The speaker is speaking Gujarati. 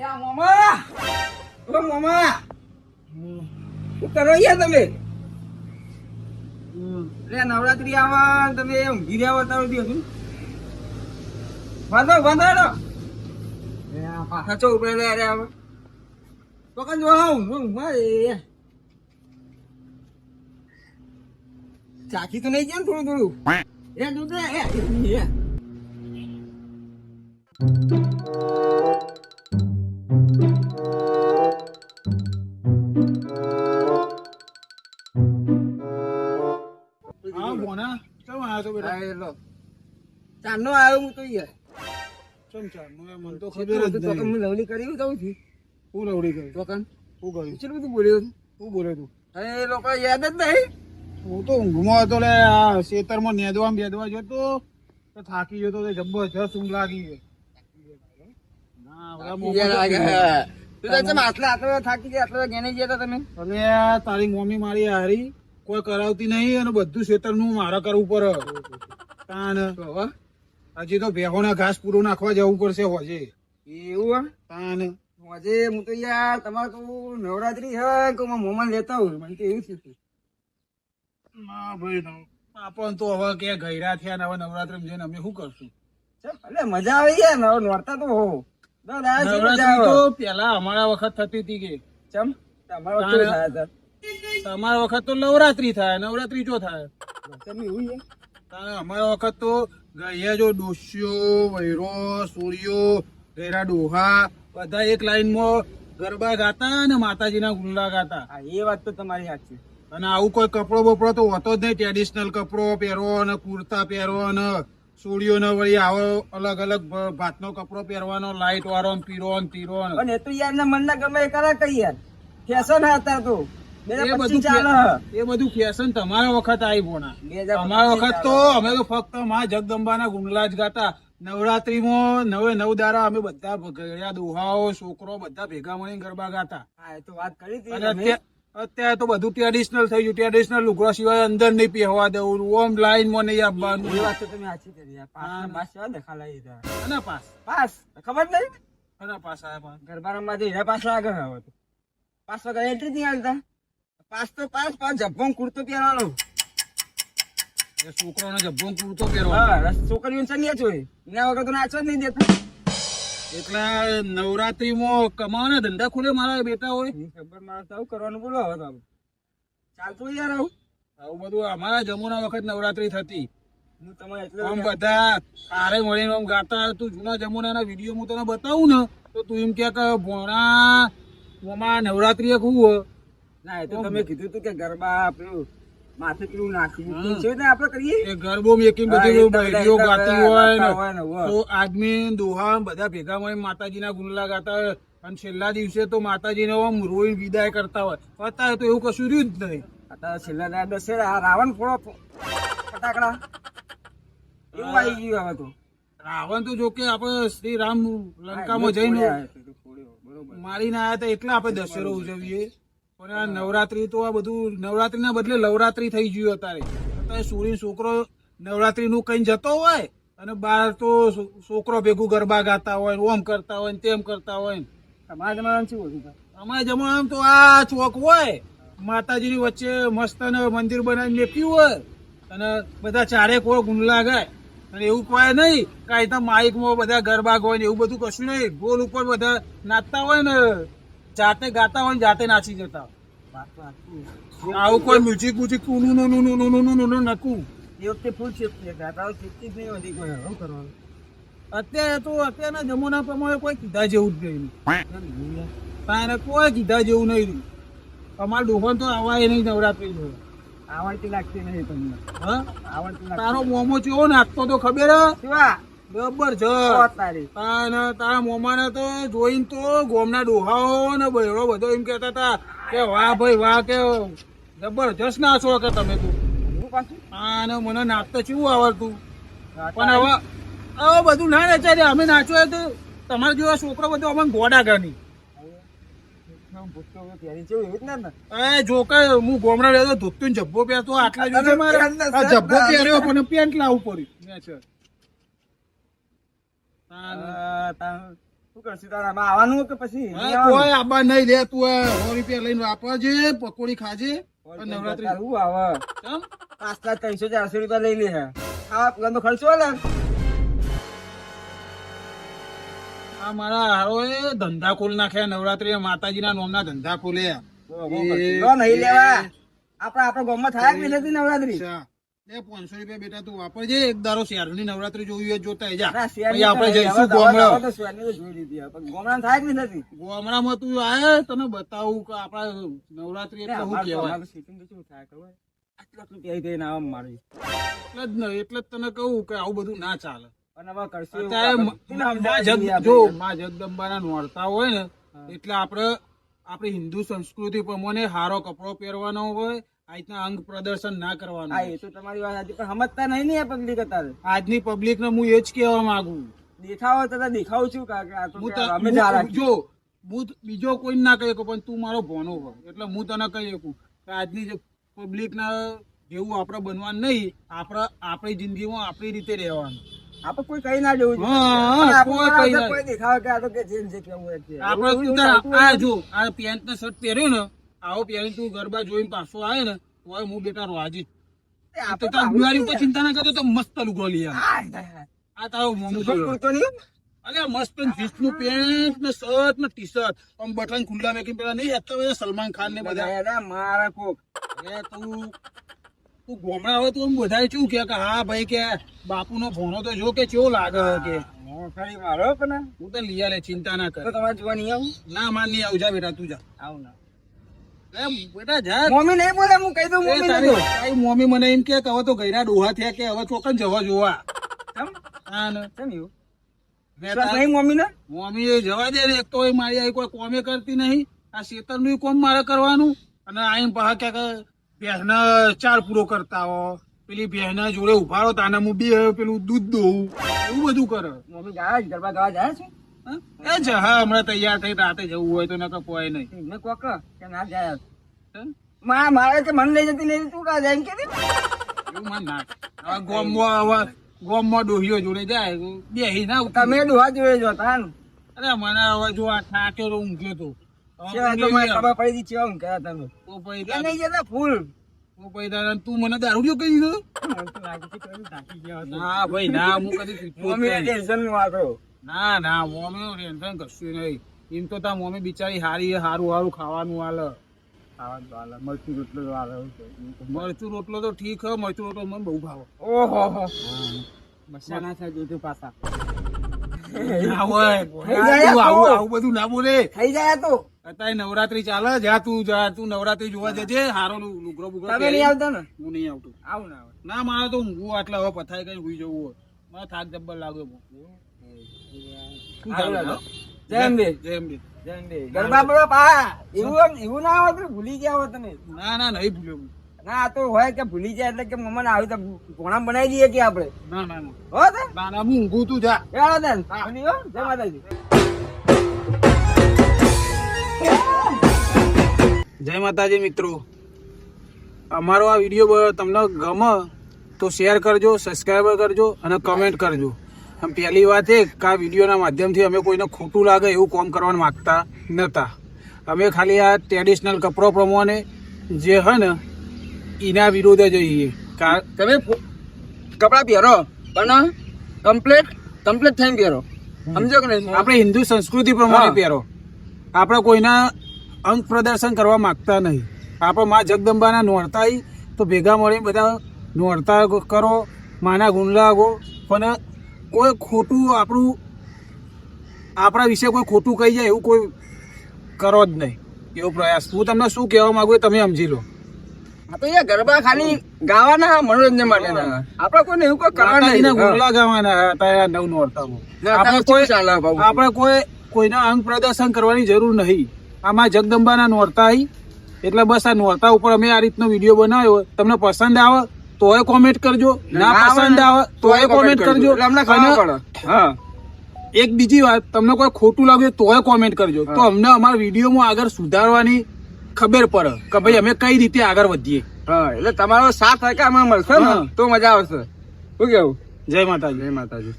એ આ મોમા! ઓ મોમા! શું કરો યાર તમે? રે નવરાત્રી આવા તમે ઊંઘી રહ્યા તારું દિવસ વાંધો વાંધો પાછા ચો ઉપર લે રે હવે તો કન જો ઊંઘ ઊંઘ ચાખી તો નહીં ને થોડું થોડું. એ દૂધ એ. ચમ આવ્યો તો બેટા? ચાંદનો આવ્યો હું તો યાર. ચમ ચાલ મને મને તો ખબર ખબર જ નહીં. મેં લવલી કરી જાઉં છું. હું રવડી ગયો તો કન શું કર્યું કેટલું બધું બોલ્યો શું બોલે તું એ લોકો યાદ જ નહીં. હું તો ઊંઘમાં હતો લે આ ખેતરમાં નેદવા બેદવા જતો તો થાકી જતો તો જબરજસ્ત ઊંઘ લાગી ગઈ. તારી મમ્મી મારી હારી. કોઈ કરાવતી નહીં અને બધું ખેતરનું મારા કરવું પડે. હજી તો ભેહોના ઘાસ પૂરું નાખવા જવું પડશે હોજે. એવું તાન. હા હું તો યાર તમારે તો નવરાત્રી છે કે હું મોમાં લેતા હોય મને તો એવું થયું ના ભાઈ આપણ તો હવે કે ગયરા થયા ને હવે નવરાત્રી જઈને અમે શું કરશું? અલે મજા આવી યાર નવ નોરતા તો હો નવરાત્રી તો પેલા અમારા વખત થતી હતી કે. ચમ તમારા? તમારા વખત તો નવરાત્રી થાય નવરાત્રી જો થાય. અમારા વખત તો ગયા જો ડોસ્યો વૈરો સૂર્યો ગયરા ડોહા બધા એક લાઈનમાં ગરબા ગાતા અને માતાજીના ગુલ્લા ગાતા. એ વાત તો તમારી સાચી. અને આવું કોઈ કપડો બપડો તો હોતો જ નહીં. ટ્રેડિશનલ કપડો પહેરો અને કુર્તા પહેરો અને સોડીઓને વળી આવો અલગ અલગ ભાતનો કપડો પહેરવાનો લાઈટ વાળો ને પીરો ને તીરો અને એ તો યાર મન ના ગમે કરે કઈ યાર. ફેશન હતા તો. એ બધું પચીસ ચાલે. ફે- એ બધું ફેશન તમારા વખત આવી ભોણા બે હજાર અમારા પચીસ વખત તો અમે તો ફક્તમાં જગદંબાના ગુંડલા જ ગાતા. નવરાત્રીમાં નવે નવ દારા અમે બધા ગળ્યા દોહાઓ છોકરો બધા ભેગા મળીને ગરબા ગાતા. હા એ તો વાત કરી હતી અત્યારે તો બધું ટ્રેડિશનલ થઈ ગયું. ટ્રેડિશનલ લુગડા સિવાય અંદર નહીં પહેવા દેવું. ઓમ લાઈનમાં નહીં આપવાનું. એ વાત તો તમે સાચી કરી. પાસ તો. અને પાસ. પાસ? ખબર નહીં? અને પાસ આયા ગરબા રમવા જઈ પાસ આગળ તો. પાસ વગર એન્ટ્રી નહીં આવતા? પાસ તો પાસ પણ જબ્બો કુર્તો પહેરવાનો. એ છોકરોને જબ્બો કુર્તો પહેરવાનો. છોકરીઓને ચણિયા ચોળી એના વગર તો નાચો જ નહીં દેતા. એટલે નવરાત્રીમાં કમાવાના ધંધા ખુલે મારા બેટા હોય. ખબર મારે તો કરવાનું બોલો હવે તમે ચાલતું યાર આવું. આવું બધું અમારા જમુના વખત નવરાત્રી થતી. આમ બધા તારે મળીને આમ ગાતા તું જૂના જમાનાના વીડિયો હું તને બતાવું ને તો તું એમ કે ભોણા ઓમાં નવરાત્રી હોય ના એ તો તમે કીધું તું કે ગરબા પેલું માથે પેલું નાખ્યું છે ને આપણે કરીએ? ગરબો મેકી હા, બહેરીઓ ગાતી હોય ગાતા ને હોય તો આદમી દોહા બધા ભેગા મળીને માતાજીના ગુંડલા ગાતા હોય. અને છેલ્લા દિવસે તો માતાજીને આમ રોઈ વિદાય કરતા હોય. અત્યારે તો એવું કશું રહ્યું જ નહીં. અત્યારે છેલ્લા આ રાવણ ફોડો ફટાકડા. એવું આવી ગયું હવે તો. રાવણ તો જોકે આપણે શ્રી રામ લંકામાં જઈને તો મારીને આયા હતા એટલા આપણે દશેરો ઉજવીએ. પણ આ નવરાત્રી તો આ બધું નવરાત્રીના બદલે લવરાત્રી થઈ ગયું અત્યારે. અત્યારે સુરી છોકરો નવરાત્રીનું કઈ જતો હોય અને બાર તો છોકરો ભેગું ગરબા ગાતા હોય ઓમ કરતા હોય ને તેમ કરતા હોય ને. તમારા જમાનામાં શું હતું અમારા જમાનામાં તો આ ચોક હોય. માતાજીની વચ્ચે મસ્ત મંદિર બનાવીને લેપ્યું હોય. અને બધા ચારે કોઈ ગુંડલા ગાય. અને એવું કોઈ નહીં કાંઈ તો માઇકમાં બધા ગરબા હોય ને એવું બધું કશું નહીં. ગોલ ઉપર બધા નાચતા હોય ને. જાતે ગાતા હોય જાતે નાચી જતા. આવું કોઈ મ્યુઝિક મ્યુઝિકનું નું નું નું નું નું નું નકું. એ વખતે ફૂલ શિફ્ટ હતા ગાતા સેફટી જ નહીં વધી કોઈ શું કરવાનું. અત્યારે તો અત્યારના જમાના પ્રમાણે કોઈ કીધા જેવું જ નહીં. તારે કોઈ કીધા જેવું નહીં રહ્યું. અમારા ડોહન તો આવાય નહીં નવરાત્રી જોડે આવડતી લાગતી નહીં તમને. હા? આવડતી તારો મોમો ચેવો નાખતો તો ખબર હે? તો છે. તારા. મોમાને તો જોઈને તો ગોમના ડોહાઓ ને બહેરો બધો એમ કહેતા હતા કે વાહ ભાઈ વાહ કે જબરજસ્ત નાચો કે તમે તું. અને મને નાચતા ચેવું આવડતું? પણ હવે હવે બધું ના નચાય અમે નાચો તો તમારા જેવા છોકરો બધો અમને ગોડા ગણી ભૂતતો ત્યારે જેવું એવું જ ના? ને એ જો કે હું ગોમડા રહેતો ધોતું જબ્બો પહેરતો આટલા જબ્બો પહેર્યો પણ પેન્ટ લાવવું પડ્યું મેં છે તાન. આ તા- શું કરશું તારે આમાં આવવાનું કે પછી? નહીં હા, આવવાનું? કોઈ આબા નહીં લે તું સો રૂપિયા લઈને વાપરજે પકોડી ખાજે. નવરાત્રી. શું આવે. પાંચ લાખ ત્રણસો ચારસો રૂપિયા લઈ લે. હે ખાવા ખર્ચો અલગ આ મારા હારોએ ધંધા ખોલ નાખ્યા નવરાત્રી માતાજીના નોમના ધંધા ખોલ્યા. લો નહીં લેવા. આપડે આપડા ગામમાં થાય કે નથી નવરાત્રી? અચ્છા. પાંચસો રૂપિયા બેટા તું વાપરજે એક દારો શહેરની નવરાત્રી જોવી હોય જોતા જા. ના, પછી શેરની આપણે જઈશું હવે તો- હવે ગામડે તો શેરની તો જોઈ લીધી હવે. પણ ગામડામાં થાય કે નથી. ગામડામાં તું આય તને બતાવું કે આપણા નવરાત્રી એટલે શું કહેવાય? આટલા રૂપિયા આવા મારી. જ ને એટલે જ તને કહું કે આવું બધું ના ચાલે. જો માં જગદંબાના નોરતા હોય ને એટલે આપણે આપણી હિન્દુ સંસ્કૃતિ પ્રમાણે હારો કપડો પહેરવાનો હોય આ અંગ પ્રદર્શન ના કરવાનું હા એ તો તમારી વાત સાચી પણ સમજતા નહીં ને પબ્લિક અત્યારે. આજની પબ્લિક ને હું એ જ કહેવા માંગુ. દેખાવો તો દેખાવ છું કાકે આ તો હું કે ત- અમે હું- જા રાખી. જો હું બીજો કોઈ ના કહી શકું પણ તું મારો ભોનો હોય. એટલે હું તને કહી શકું કે આજની જે પબ્લિક ના જેવું આપણે બનવાનું નહીં આપણે આપણી જિંદગીમાં આપણી રીતે રહેવાનું. આપણે કોઈ કઈ ના કેવું આપણે આ જો આ પેન્ટ ને શર્ટ પહેર્યું ને આવો પેલી તું ગરબા જોઈને પાછો આવે ને તો હું બેટા રાજી તો તાર તો ઉપર ચિંતા ના કરતો તો મસ્ત લુગો લઈ. આ તારો મોમું નહીં? અરે મસ્ત જીન્સનું પેન્ટ ને શર્ટ ને ટી શર્ટ આમ બટન ખુલ્લા મેકીને પેલા નહીં હતા બધા સલમાન ખાન ને બધા. મારા કોક. એ તું તું ગોમડા હોય તો બધા શું કે હા ભાઈ કે બાપુ નો ભોણો તો જો કે કેવો લાગે કે. ખરી મારો પણ હું તો લઈ લે ચિંતા ના તો કર તમારે જોવા નહીં આવું? ના માર નહીં આવું. જા બેટા તું જા. આવું ના. એ બેટા નહીં બોલે હું કહી દઉં એ નહીં તારી મમ્મી મને એમ કે કે હવે તો ગયરા ડોહા થયા કે હવે ચોકન જવા જોવા. કેમ? હા ને. કેમ એવું? વિશ્વાસ નહીં મમ્મી ને મમ્મી જવા દે એક તો એ મારી આવી કોઈ કોમે કરતી નહીં. આ શેતરનું કોમ મારે કરવાનું. અને આઈને પાછા ક્યાંક બહેન ચાર પૂરો કરતા હો. પેલી ભેંસના જોડે ઊભા રહો તાને હું બી પેલું દૂધ દોઉં. એવું બધું કરે. મમ્મી ગયા ગરબા ગાવા જાય છે? એ જ હા હમણાં તૈયાર થઈ રાતે જવું હોય તો નકર કોઈ નહીં. મેં કોક કે ના જાય. માં મારે કે મને લઈ જતી નહીં તું કા જાય? કે એવું માન ના ગોમમાં હવે ગોમમાં ડોહીઓ જોડે જાય તો બેહી ના. તમે ડોહા જોડે જો તાન અરે મને હવે જો આ ઠાકે તો ઊંઘ્યો તો. તો ખબર પડી દી કેવા ઊંઘ્યા તમે તો પૈદા નહીં જતા ફૂલ. ઓ પૈદા તું મને દારૂડિયો કહી દીધો? તો ના ભાઈ ના હું કદી જ. ટેન્શનમાં વાતો ના ના મમ્મી ટેન્શન કશું નહીં. એમ તો તાર મમ્મી બિચારી હારી હારું હારું ખાવાનું હાલે. મરચું રોટલો મરચું રોટલો તો ઠીક હે મરચું રોટલો મને બહુ ભાવે. ઓહો. મસાલા થાય જોજો પાછા. આવું બધું ના બોલે થઈ જાય તો. અત્યારે નવરાત્રી ચાલે જા તું જા તું નવરાત્રી જોવા જજે. હારો લુગરો બુગરો તમે નહીં આવતા ને? હું નહીં આવતો. આવું ના ના મારે તો હું આટલા હવે પથાઈ કઈ હુઈ જવું હોય. મને થાક જબ્બર લાગે ભૂલી જાય એટલે કે મમ્મા આવી ઘોણા બનાવી દઈએ કે આપણે? ના ના ના. હો તે? ના ના હું ઊંઘું તું જા. ચાલો then. ભૂલી હો. જય માતાજી. જય માતાજી મિત્રો. અમારો આ વીડિયો તમને ગમે તો શેર કરજો સબસ્ક્રાઈબ કરજો અને કમેન્ટ કરજો. પહેલી વાત એ કે આ વિડીયોના માધ્યમથી અમે કોઈને ખોટું લાગે એવું કામ કરવાનું માગતા નહોતા અમે ખાલી આ ટ્રેડિશનલ કપડો પ્રમાણે જે હે ને એના વિરોધે જઈએ કા- તમે કપડાં પહેરો પણ કમ્પ્લેટ કમ્પ્લેટ થઈને પહેરો. સમજો કે નહીં? આપણે હિન્દુ સંસ્કૃતિ પ્રમાણે પહેરો. આપણે કોઈના અંગ પ્રદર્શન કરવા માગતા નહીં. આપણે મા જગદંબાના નોરતા તો ભેગા મળીને બધા નોરતા કરો માના ગુણ લાગો પણ કોઈ ખોટું આપણું આપણા વિશે કોઈ ખોટું કહી જાય એવું કોઈ કરો જ નહીં. એવો પ્રયાસ. હું તમને શું કહેવા માંગુ તમે સમજી લો. તો યાર ગરબા ખાલી ગાવાના મનોરંજન માટે આપણે કોઈને એવું કોઈ કરવા નહીં. માતાજીના ગાવાના હતા નવ નોરતામાં ના, આપણે કોઈ? આપણે કોઈ કોઈના અંગ પ્રદર્શન કરવાની જરૂર નહીં. આમાં જગદંબાના નોરતા આવી એટલે બસ આ નોરતા ઉપર અમે આ રીતનો વીડિયો બનાવ્યો. તમને પસંદ આવે તોય કોમેન્ટ કરજો. ના પસંદ આવે. તોય કોમેન્ટ કરજો. અમને ખબર પડે. હા. એક બીજી વાત તમને કોઈ ખોટું લાગે તોય કોમેન્ટ કરજો. તો અમને અમારા વિડીયોમાં આગળ સુધારવાની ખબર પડે કે ભાઈ અમે કઈ રીતે આગળ વધીએ. એટલે તમારો સાથ હોય કે અમે મળશે ને તો મજા આવશે. શું કેવું? જય માતાજી. જય માતાજી.